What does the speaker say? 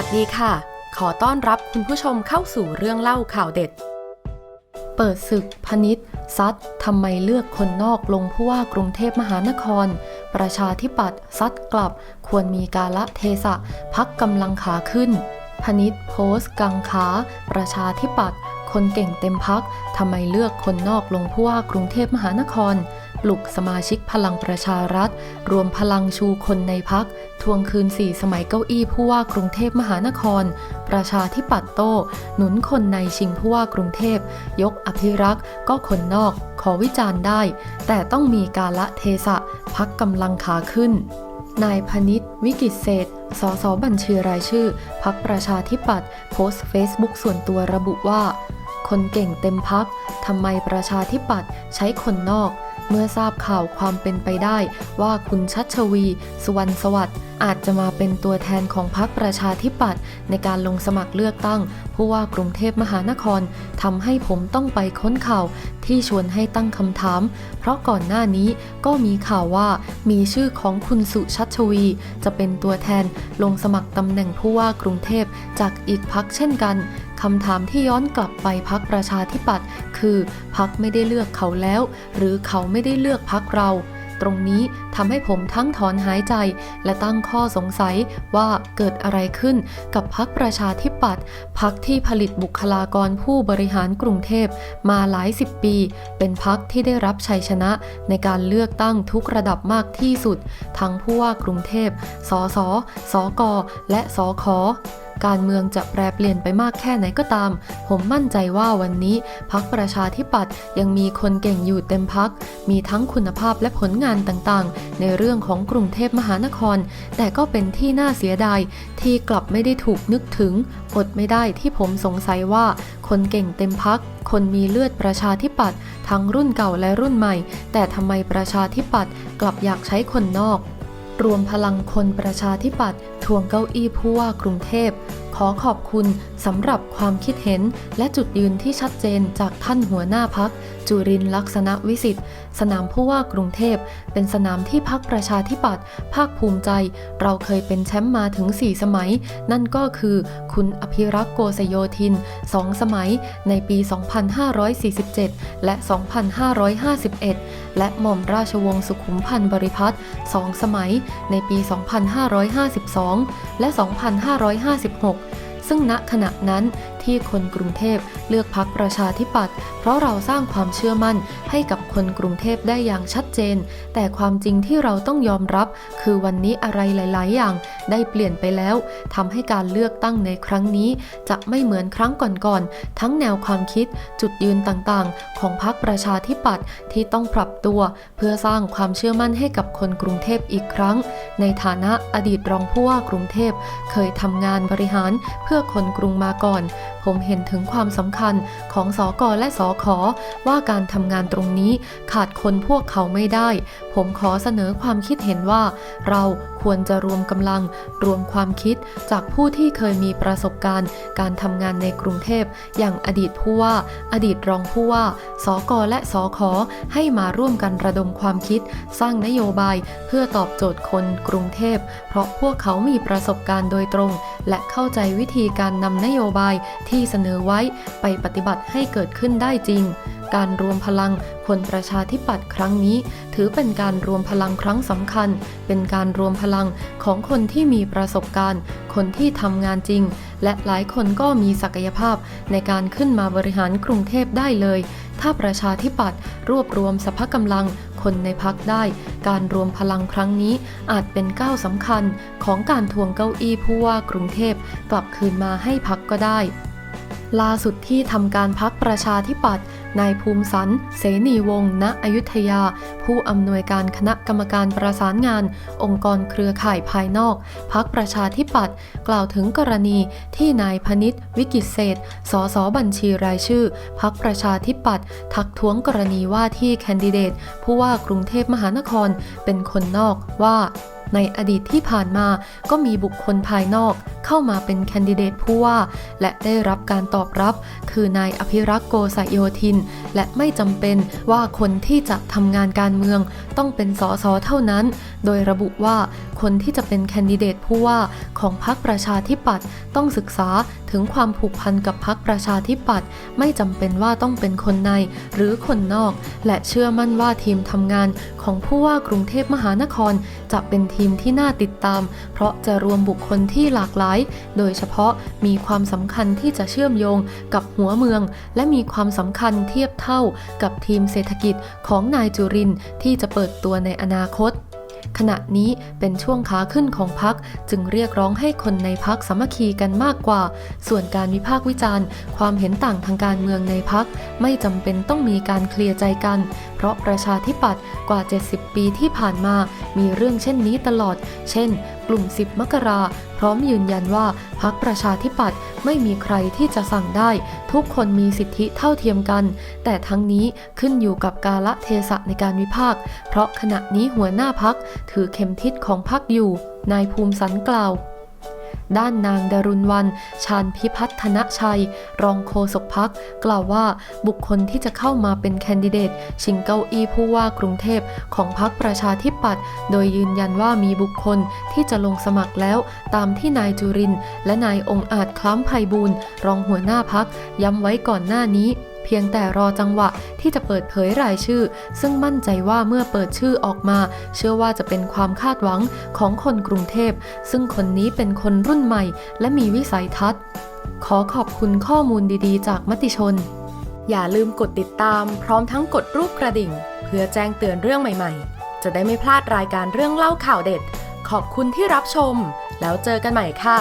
วัสดีค่ะ ขอต้อนรับคุณผู้ชมเข้าสู่เรื่องเล่าข่าวเด็ด เปิดศึกพนิษซัดทำไมเลือกคนนอกลงผู้ว่ากรุงเทพมหานคร ประชาธิปัตย์ซัดกลับ ควรมีกาละเทศะ พักกำลังขาขึ้น พนิษโพสต์กังขา ประชาธิปัตย์คนเก่งเต็มพักทำไมเลือกคนนอกลงผู้ว่ากรุงเทพมหานคร ปลุกสมาชิกพลังประชารัฐ รวมพลังชูคนในพัก ทวงคืนสี่สมัยเก้าอี้ผู้ว่ากรุงเทพมหานคร ประชาธิปัตย์โต้หนุนคนในชิงผู้ว่ากรุงเทพ ยกอภิรักษ์ก็คนนอก ขอวิจารณ์ได้ แต่ต้องมีกาละเทศะพักกำลังขาขึ้นนายพนิษฐ์วิกิตเศษ สสบัญชีรายชื่อ พักประชาธิปัตย์โพสต์เฟซบุ๊กส่วนตัวระบุว่า คนเก่งเต็มพัก ทำไมประชาธิปัตย์ใช้คนนอก เมื่อทราบข่าวความเป็นไปได้ว่าคุณชัชวี สุวรรณสวัสดิ์อาจจะมาเป็นตัวแทนของพรรคประชาธิปัตย์ในการลงสมัครเลือกตั้ง ผู้ว่ากรุงเทพมหานครทำให้ผมต้องไปค้นข่าวที่ชวนให้ตั้งคำถาม เพราะก่อนหน้านี้ก็มีข่าวว่ามีชื่อของคุณสุชัชวี จะเป็นตัวแทนลงสมัครตำแหน่งผู้ว่ากรุงเทพจากอีกพักเช่นกัน คำถามที่ย้อนกลับไปพักประชาธิปัตย์คือพักไม่ได้เลือกเขาแล้ว หรือเขาไม่ได้เลือกพักเราตรงนี้ทำให้ผมทั้งถอนหายใจ และตั้งข้อสงสัยว่าเกิดอะไรขึ้นกับพักประชาธิปัตย์พักที่ผลิตบุคลากรผู้บริหารกรุงเทพมาหลายสิบปี เป็นพักที่ได้รับชัยชนะในการเลือกตั้งทุกระดับมากที่สุด ทั้งผู้ว่ากรุงเทพสสสก และสค การเมืองจะแปรเปลี่ยนไปมากแค่ไหนก็ตาม ผมมั่นใจว่าวันนี้พักประชาธิปัตย์ยังมีคนเก่งอยู่เต็มพัก มีทั้งคุณภาพและผลงานต่างๆ ในเรื่องของกรุงเทพมหานคร แต่ก็เป็นที่น่าเสียดาย ที่กลับไม่ได้ถูกนึกถึง อดไม่ได้ที่ผมสงสัยว่า คนเก่งเต็มพัก คนมีเลือดประชาธิปัตย์ทั้งรุ่นเก่าและรุ่นใหม่ แต่ทำไมประชาธิปัตย์กลับอยากใช้คนนอก รวมพลังคนประชาธิปัตย์ทวงเก้าอี้ผู้ว่ากรุงเทพ ขอขอบคุณสำหรับความคิดเห็นและจุดยืนที่ชัดเจนจากท่านหัวหน้าพัก จุรินลักษณะวิสิทธิ์ สนามผู้ว่ากรุงเทพ เป็นสนามที่พักประชาธิปัตย์ภาคภูมิใจ เราเคยเป็นแชมป์มาถึง 4 สมัย นั่นก็คือ คุณอภิรักษ์โกษโยธิน 2 สมัยในปี 2547 และ 2551 และหม่อมราชวงศ์สุขุมพันธ์บริพัตร2สมัยในปี 2552 และ 2556 ซึ่งณขณะนั้นที่คนกรุงเทพเลือกพักประชาธิปัตย์เพราะเราสร้างความเชื่อมั่นให้กับคนกรุงเทพได้อย่างชัดเจน แต่ความจริงที่เราต้องยอมรับ คือวันนี้อะไรหลาย ๆ อย่างได้เปลี่ยนไปแล้วทำให้การเลือกตั้งในครั้งนี้ จะไม่เหมือนครั้งก่อนๆทั้งแนวความคิดจุดยืนต่างๆ ของพรรคประชาธิปัตย์ที่ต้องปรับตัว เพื่อสร้างความเชื่อมั่นให้กับคนกรุงเทพอีกครั้ง ในฐานะอดีตรองผู้ว่ากรุงเทพเคยทำงานบริหารเพื่อคนกรุงมาก่อน ผมเห็นถึงความสำคัญของสอกอและสอขอว่าการทำงานตรงนี้ขาดคนพวกเขาไม่ได้ ผมขอเสนอความคิดเห็นว่า เราควรจะรวมกำลังรวมความคิดจากผู้ที่เคยมีประสบการณ์ การทำงานในกรุงเทพ อย่างอดีตผู้ว่า อดีตรองผู้ว่า สกและสอขอให้มาร่วมกันระดมความคิด สร้างนโยบายเพื่อตอบโจทย์คนกรุงเทพ เพราะพวกเขามีประสบการณ์โดยตรง และเข้าใจวิธีการนำนโยบายที่เสนอไว้ไปปฏิบัติให้เกิดขึ้นได้จริง การรวมพลังคนประชาธิปัตย์ครั้งนี้ ถือเป็นการรวมพลังครั้งสำคัญ เป็นการรวมพลังของคนที่มีประสบการณ์ คนที่ทำงานจริง และหลายคนก็มีศักยภาพในการขึ้นมาบริหารกรุงเทพได้เลย ถ้าประชาธิปัตย์รวบรวมสภกำลังคนในพักได้ การรวมพลังครั้งนี้อาจเป็นก้าวสำคัญของการทวงเก้าอี้ผู้ว่ากรุงเทพกลับคืนมาให้พักก็ได้ ล่าสุดที่ทำการพักประชาธิปัตย์นายภูมิสัน เสนีวงศ์ณอยุธยา ผู้อำนวยการคณะกรรมการประสานงาน องค์กรเครือข่ายภายนอก พักประชาธิปัตย์กล่าวถึงกรณีที่นายพนิษฐ์วิกิตเศษสสบัญชีรายชื่อ พักประชาธิปัตย์ทักท้วงกรณีว่าที่แคนดิเดตผู้ว่ากรุงเทพมหานครเป็นคนนอกว่า ในอดีตที่ผ่านมาก็มีบุคคลภายนอกเข้ามาเป็นแคนดิเดตผู้ว่า และได้รับการตอบรับ คือนายอภิรักษ์โกษโยธิน และไม่จำเป็นว่าคนที่จะทำงานการเมืองต้องเป็นสสเท่านั้น โดยระบุว่าคนที่จะเป็นแคนดิเดตผู้ว่าของพรรคประชาธิปัตย์ต้องศึกษาถึงความผูกพันกับพรรคประชาธิปัตย์ไม่จำเป็นว่าต้องเป็นคนในหรือคนนอก และเชื่อมั่นว่าทีมทำงานของผู้ว่ากรุงเทพมหานคร จะเป็นทีมที่น่าติดตาม เพราะจะรวมบุคคลที่หลากหลาย โดยเฉพาะมีความสำคัญที่จะเชื่อมโยงกับหัวเมือง และมีความสำคัญเทียบเท่ากับทีมเศรษฐกิจของนายจุรินที่จะเปิดตัวในอนาคต ขณะนี้เป็นช่วงขาขึ้นของพักจึงเรียกร้องให้คนในพักสามัคคีกันมากกว่า ส่วนการวิพากษ์วิจารณ์ ความเห็นต่างทางการเมืองในพักไม่จำเป็นต้องมีการเคลียร์ใจกัน เพราะประชาธิปัตย์กว่า 70 ปีที่ผ่านมา มีเรื่องเช่นนี้ตลอด เช่น กลุ่ม 10 มกรา พร้อมยืนยันว่าพักประชาธิปัตย์ไม่มีใครที่จะสั่งได้ ทุกคนมีสิทธิเท่าเทียมกัน แต่ทั้งนี้ขึ้นอยู่กับกาละเทศะในการวิพากษ์เพราะขณะนี้หัวหน้าพักถือเข็มทิศของพักอยู่ นายภูมิสันกล่าว ด้านนางดารุณวัน ชาญพิพัฒนชัย รองโฆษกพัก กล่าวว่าบุคคลที่จะเข้ามาเป็นแคนดิเดต ชิงเก้าอี้ผู้ว่ากรุงเทพของพักประชาธิปัตย์โดยยืนยันว่ามีบุคคลที่จะลงสมัครแล้ว ตามที่นายจุรินและนายองค์อาจคล้ำไพบูลรองหัวหน้าพัก ย้ำไว้ก่อนหน้านี้เพียงแต่รอจังหวะที่จะเปิดเผยรายชื่อ ซึ่งมั่นใจว่าเมื่อเปิดชื่อออกมา เชื่อว่าจะเป็นความคาดหวังของคนกรุงเทพ ซึ่งคนนี้เป็นคนรุ่นใหม่ และมีวิสัยทัศน์ ขอขอบคุณข้อมูลดีๆ จากมติชน อย่าลืมกดติดตาม พร้อมทั้งกดรูปกระดิ่ง เพื่อแจ้งเตือนเรื่องใหม่ๆ จะได้ไม่พลาดรายการเรื่องเล่าข่าวเด็ด ขอบคุณที่รับชม แล้วเจอกันใหม่ค่ะ